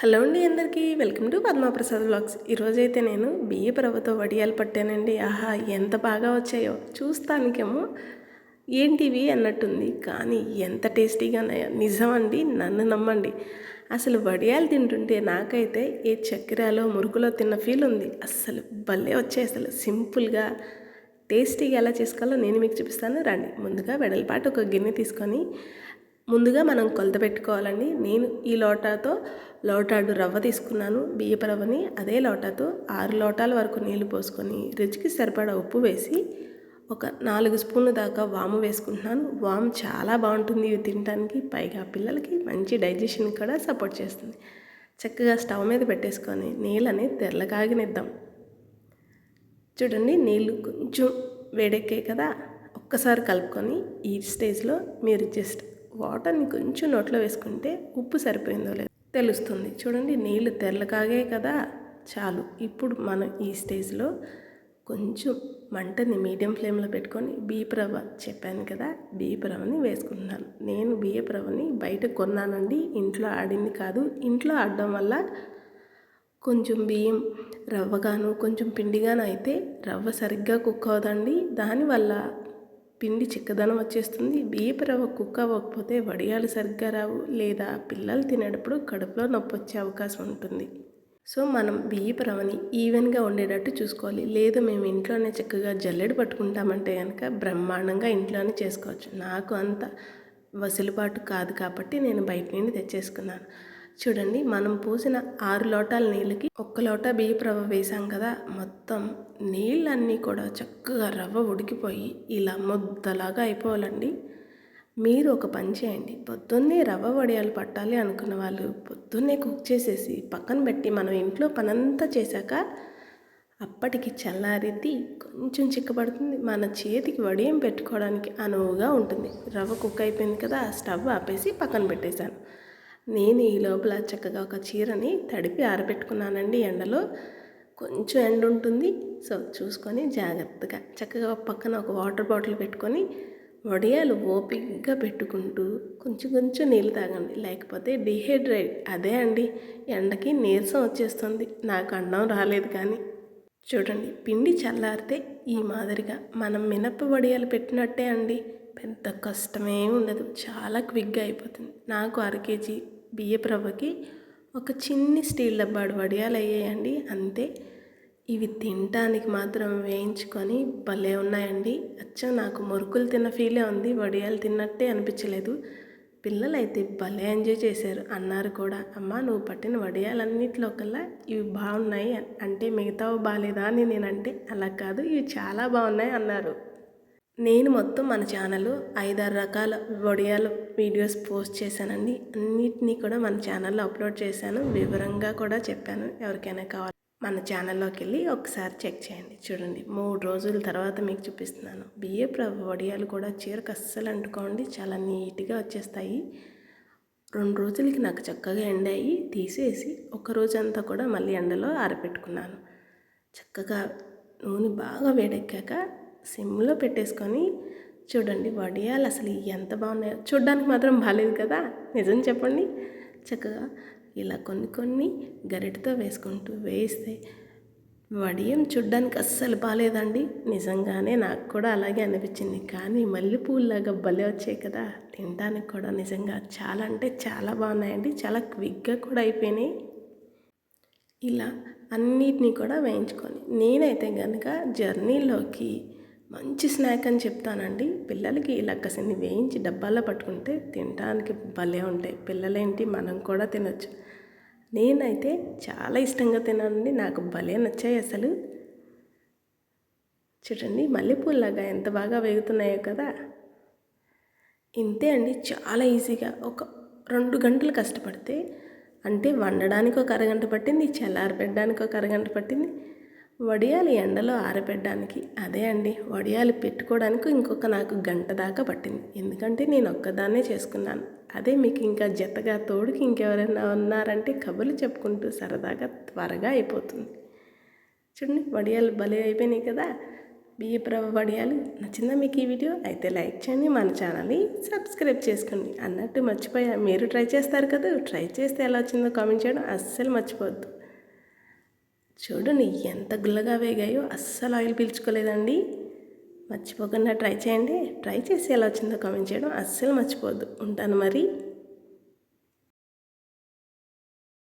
Hello అండి అందరికీ welcome to Padma Prasad blogs ఈరోజైతే నేను బిఏ రవ్వతో వడియాలు పట్టానండి. ఆహా ఎంత బాగా వచ్చాయో చూస్తానికేమో ఏంటివి అన్నట్టుంది. కానీ ఎంత టేస్టీగా ఉన్నాయో నిజం అండి నన్ను నమ్మండి. అసలు వడియాలు తింటుంటే నాకైతే ఏ చక్కెరలో మురుకులో తిన్న ఫీల్ ఉంది. అస్సలు భలే వచ్చాయి అసలు. సింపుల్గా టేస్టీగా ఎలా చేసుకోవాలో నేను మీకు చూపిస్తాను. రండి ముందుగా వెడల్పాటు ఒక గిన్నె తీసుకొని ముందుగా మనం కొలత పెట్టుకోవాలండి. నేను ఈ లోటాతో లోటాడు రవ్వ తీసుకున్నాను బియ్యపు రవ్వని అదే లోటాతో ఆరు లోటాల వరకు నీళ్ళు పోసుకొని రుచికి సరిపడా ఉప్పు వేసి ఒక నాలుగు స్పూన్ల దాకా వాము వేసుకుంటున్నాను. వాము చాలా బాగుంటుంది ఇవి తినడానికి పైగా పిల్లలకి మంచి డైజెషన్ కూడా సపోర్ట్ చేస్తుంది. చక్కగా స్టవ్ మీద పెట్టేసుకొని నీళ్ళని తెల్లగాగినిద్దాం చూడండి నీళ్ళు కొంచెం వేడెక్కాయి కదా ఒక్కసారి కలుపుకొని ఈ స్టేజ్లో మీరు జస్ట్ వాటర్ని కొంచెం నోట్లో వేసుకుంటే ఉప్పు సరిపోయిందో లేదో తెలుస్తుంది. చూడండి నీళ్ళు తెల్లకాగే కదా? చాలు. ఇప్పుడు మనం ఈ స్టేజ్లో కొంచెం మంటని మీడియం ఫ్లేమ్లో పెట్టుకొని బియ్యపు రవ్వ చెప్పాను కదా బియ్యపు రవ్వని వేసుకుంటున్నాను. నేను బియ్యపు రవ్వని బయట కొన్నానండి ఇంట్లో ఆడింది కాదు. ఇంట్లో ఆడడం వల్ల కొంచెం బియ్యం రవ్వగాను కొంచెం పిండిగాను అయితే రవ్వ సరిగ్గా కుక్ అవ్వదండి. దానివల్ల పిండి చిక్కదనం వచ్చేస్తుంది. బియ్యపు రవ్వ కుక్ అవ్వకపోతే వడియాలు సరిగ్గా రావు. లేదా పిల్లలు తినేటప్పుడు కడుపులో నొప్పి వచ్చే అవకాశం ఉంటుంది. సో మనం బియ్యపు రవ్వని ఈవెన్గా ఉండేటట్టు చూసుకోవాలి. లేదు మేము ఇంట్లోనే చక్కగా జల్లెడు పట్టుకుంటామంటే కనుక బ్రహ్మాండంగా ఇంట్లోనే చేసుకోవచ్చు. నాకు అంత వసులుబాటు కాదు కాబట్టి నేను బయట నుండి తెచ్చేసుకున్నాను. చూడండి మనం పోసిన ఆరు లోటాల నీళ్ళకి ఒక్క లోట బియ్యపు రవ్వ వేసాం కదా మొత్తం నీళ్ళన్నీ కూడా చక్కగా రవ్వ ఉడికిపోయి ఇలా ముద్దలాగా అయిపోవాలండి. మీరు ఒక పని చేయండి పొద్దున్నే రవ్వ వడియాలు పట్టాలి అనుకున్న వాళ్ళు పొద్దున్నే కుక్ చేసేసి పక్కన పెట్టి మనం ఇంట్లో పనంతా చేశాక అప్పటికి చల్లారిద్ది కొంచెం చిక్కబడుతుంది. మన చేతికి వడియం పెట్టుకోవడానికి అనువుగా ఉంటుంది. రవ్వ కుక్ అయిపోయింది కదా స్టవ్ ఆపేసి పక్కన పెట్టేశాను. నేను ఈ లోపల చక్కగా ఒక చీరని తడిపి ఆరబెట్టుకున్నానండి ఎండలో. కొంచెం ఎండ ఉంటుంది. సో చూసుకొని జాగ్రత్తగా చక్కగా పక్కన ఒక వాటర్ బాటిల్ పెట్టుకొని వడియాలు ఓపికగా పెట్టుకుంటూ కొంచెం కొంచెం నీళ్ళు తాగండి. లేకపోతే డిహైడ్రేట్. అదే అండి ఎండకి నీరసం వచ్చేస్తుంది. నాకు అండం రాలేదు కానీ. చూడండి పిండి చల్లారితే ఈ మాదిరిగా మనం మినప్ప వడియాలు పెట్టినట్టే అండి. పెద్ద కష్టమే ఉండదు. చాలా క్విక్గా అయిపోతుంది. నాకు అర కేజీ బియ్యపు రవ్వకి ఒక చిన్ని స్టీల్ డబ్బాడు వడియాలు అయ్యాయండి. అంతే. ఇవి తినటానికి మాత్రం వేయించుకొని భలే ఉన్నాయండి. అచ్చా నాకు మురుకులు తిన్న ఫీలే ఉంది. వడియాలు తిన్నట్టే అనిపించలేదు. పిల్లలు అయితే భలే ఎంజాయ్ చేశారు. అన్నారు కూడా అమ్మ నువ్వు పట్టిన వడియాలన్నింటిలో కల్లా ఇవి బాగున్నాయి. అంటే మిగతావి బాగాలేదా అని నేనంటే అలా కాదు ఇవి చాలా బాగున్నాయి అన్నారు. నేను మొత్తం మన ఛానల్ ఐదారు రకాల వడియాల వీడియోస్ పోస్ట్ చేశానండి. అన్నిటినీ కూడా మన ఛానల్లో అప్లోడ్ చేశాను. వివరంగా కూడా చెప్పాను. ఎవరికైనా కావాలి మన ఛానల్లోకి వెళ్ళి ఒకసారి చెక్ చేయండి. చూడండి మూడు రోజుల తర్వాత మీకు చూపిస్తున్నాను. బియ్యపు ప్రభు వడియాలు కూడా చీరకు అస్సలు అంటుకోండి. చాలా నీట్గా వచ్చేస్తాయి. రెండు రోజులకి నాకు చక్కగా ఎండాయి. తీసేసి ఒక రోజంతా కూడా మళ్ళీ ఎండలో ఆరబెట్టుకున్నాను. చక్కగా నూనె బాగా వేడెక్కాక సిమ్లో పెట్టేసుకొని చూడండి వడియాలు అసలు ఎంత బాగున్నాయో. చూడ్డానికి మాత్రం బాగాలేదు కదా? నిజం చెప్పండి. చక్కగా ఇలా కొన్ని కొన్ని గరిటతో వేసుకుంటూ వేస్తే వడియం చూడ్డానికి అస్సలు బాగాలేదండి నిజంగానే నాకు కూడా అలాగే అనిపించింది. కానీ మల్లెపూలాగా భలే వచ్చాయి కదా? తినడానికి కూడా నిజంగా చాలా అంటే చాలా బాగున్నాయండి. చాలా క్విక్గా కూడా అయిపోయినాయి. ఇలా అన్నిటినీ కూడా వేయించుకొని నేనైతే కనుక జర్నీలోకి మంచి స్నాక్ అని చెప్తానండి. పిల్లలకి ఇలా వేయించి డబ్బాల్లో పట్టుకుంటే తినడానికి భలే ఉంటాయి. పిల్లలేంటి మనం కూడా తినొచ్చు. నేనైతే చాలా ఇష్టంగా తినానండి నాకు భలే నచ్చాయి అసలు. చూడండి మల్లెపూలలాగా ఎంత బాగా వేగుతున్నాయో కదా. ఇంతే అండి చాలా ఈజీగా. ఒక రెండు గంటలు కష్టపడితే అంటే వండడానికి ఒక అరగంట పట్టింది చల్లారి పెట్టడానికి ఒక అరగంట పట్టింది వడియాలు ఎండలో ఆరబెట్టడానికి. అదే అండి వడియాలు పెట్టుకోవడానికి ఇంకొక నాకు గంట దాకా పట్టింది. ఎందుకంటే నేను ఒక్కదాన్నే చేసుకున్నాను. అదే మీకు ఇంకా జతగా తోడుకి ఇంకెవరైనా ఉన్నారంటే కబుర్లు చెప్పుకుంటూ సరదాగా త్వరగా అయిపోతుంది. చూడండి వడియాలు భలే అయిపోయినాయి కదా. బియ్యపు వడియాలు. నచ్చిందా మీకు ఈ వీడియో? అయితే లైక్ చేయండి మన ఛానల్ని సబ్స్క్రైబ్ చేసుకోండి. అన్నట్టు మర్చిపోయా. మీరు ట్రై చేస్తారు కదా ట్రై చేస్తే ఎలా వచ్చిందో కామెంట్ చేయడం అస్సలు మర్చిపోవద్దు. చూడండి ఎంత గుల్లగా వేగాయో అస్సలు ఆయిల్ పీల్చుకోలేదండి. మర్చిపోకుండా ట్రై చేయండి. ట్రై చేసి ఎలా వచ్చిందో కామెంట్ చేయడం అస్సలు మర్చిపోద్దు ఉంటాను మరి.